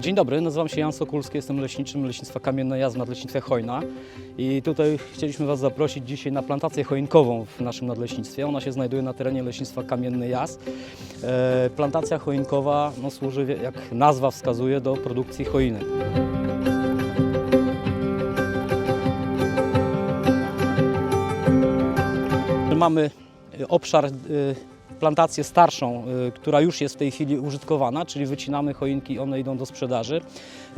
Dzień dobry, nazywam się Jan Sokulski, jestem leśniczym Leśnictwa Kamienne Jazd w Nadleśnictwie Hojna i tutaj chcieliśmy Was zaprosić dzisiaj na plantację choinkową w naszym nadleśnictwie. Ona się znajduje na terenie Leśnictwa Kamienny Jazd. E, plantacja choinkowa no, służy, jak nazwa wskazuje, do produkcji choinek. Mamy obszar, y, plantację starszą, y, która już jest w tej chwili użytkowana, czyli wycinamy choinki, one idą do sprzedaży.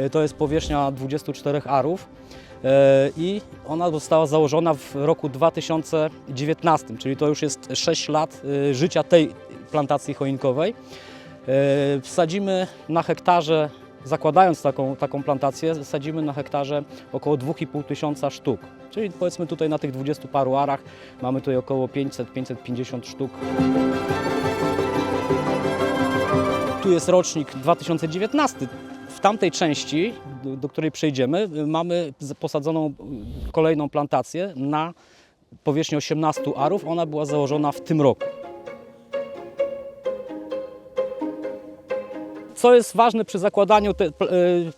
Y, To jest powierzchnia 24 arów y, i ona została założona w roku 2019, czyli to już jest 6 lat życia tej plantacji choinkowej. Wsadzimy na hektarze, zakładając taką, taką plantację, sadzimy na hektarze około 2,5 tysiąca sztuk. Czyli powiedzmy tutaj na tych 20 paru arach mamy tutaj około 500-550 sztuk. Tu jest rocznik 2019. W tamtej części, do, której przejdziemy, mamy posadzoną kolejną plantację na powierzchni 18 arów. Ona była założona w tym roku. Co jest ważne przy zakładaniu te, y,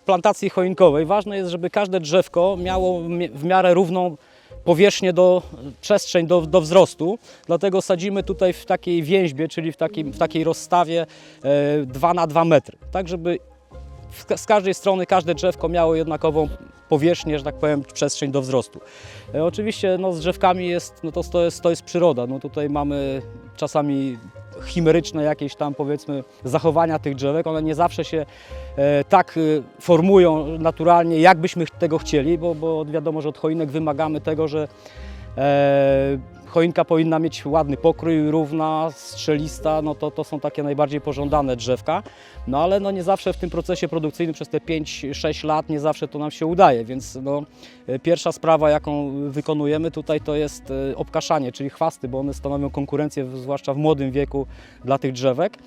plantacji choinkowej? Ważne jest, żeby każde drzewko miało w miarę równą powierzchnię do przestrzeń do, do wzrostu. Dlatego sadzimy tutaj w takiej więźbie, czyli w, takim, w takiej rozstawie e, 2 na 2 metry. Tak, żeby z każdej strony każde drzewko miało jednakową powierzchnię, że tak powiem, przestrzeń do wzrostu. E, oczywiście no, z drzewkami jest, no to, to, jest, to jest przyroda. No, tutaj mamy czasami chimeryczne jakieś tam powiedzmy zachowania tych drzewek. One nie zawsze się e, tak e, formują naturalnie, jakbyśmy tego chcieli, bo, bo wiadomo, że od choinek wymagamy tego, że choinka powinna mieć ładny pokrój, równa, strzelista, no to, to są takie najbardziej pożądane drzewka. No ale no nie zawsze w tym procesie produkcyjnym przez te 5-6 lat nie zawsze to nam się udaje, więc no, e, pierwsza sprawa jaką wykonujemy tutaj to jest e, obkaszanie, czyli chwasty, bo one stanowią konkurencję zwłaszcza w młodym wieku dla tych drzewek,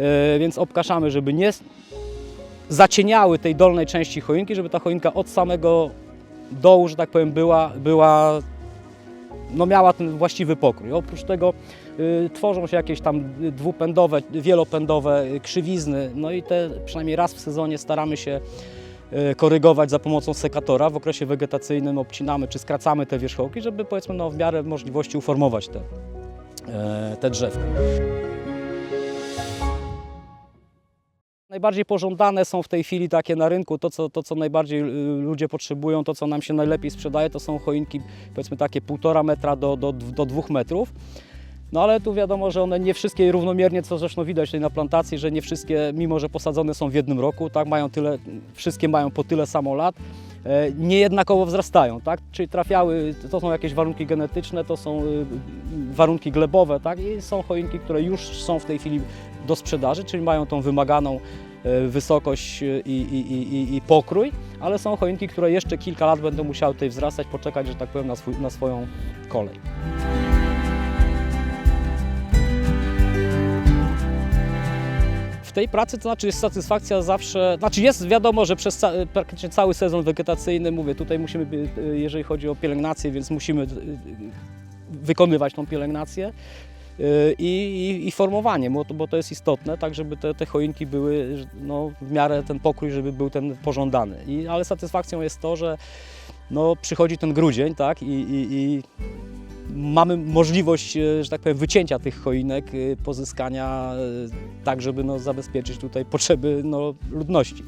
E, więc obkaszamy, żeby nie zacieniały tej dolnej części choinki, żeby ta choinka od samego dołu, że tak powiem, była, była no miała ten właściwy pokrój. Oprócz tego y, tworzą się jakieś tam dwupędowe, wielopędowe y, krzywizny, no i te przynajmniej raz w sezonie staramy się y, korygować za pomocą sekatora. W okresie wegetacyjnym obcinamy czy skracamy te wierzchołki, żeby powiedzmy no, w miarę możliwości uformować te, e, te drzewka. Najbardziej pożądane są w tej chwili takie na rynku, to co, to co najbardziej y, ludzie potrzebują, to co nam się najlepiej sprzedaje, to są choinki powiedzmy takie półtora metra do, do, do dwóch metrów. No ale tu wiadomo, że one nie wszystkie równomiernie, co zresztą widać tutaj na plantacji, że nie wszystkie, mimo że posadzone są w jednym roku, tak, mają tyle, wszystkie mają po tyle samo lat, niejednakowo wzrastają, tak, czyli trafiały, to są jakieś warunki genetyczne, to są y, warunki glebowe, tak, i są choinki, które już są w tej chwili do sprzedaży, czyli mają tą wymaganą e, wysokość e, i, i, i, i- i pokrój, ale są choinki, które jeszcze kilka lat będą musiały tutaj wzrastać, poczekać, że tak powiem, na, swój, na swoją kolej. W tej pracy to znaczy jest satysfakcja zawsze, znaczy jest wiadomo, że przez ca, praktycznie cały sezon wegetacyjny, mówię, tutaj musimy, e, jeżeli chodzi o pielęgnację, więc musimy e, wykonywać tą pielęgnację i, i, i formowanie, bo to, bo to jest istotne, tak żeby te, te choinki były no, w miarę ten pokój, żeby był ten pożądany. I, ale satysfakcją jest to, że no, przychodzi ten grudzień, tak, i, i, i mamy możliwość, e, że tak powiem, wycięcia tych choinek, e, pozyskania, e, tak żeby no, zabezpieczyć tutaj potrzeby no, ludności.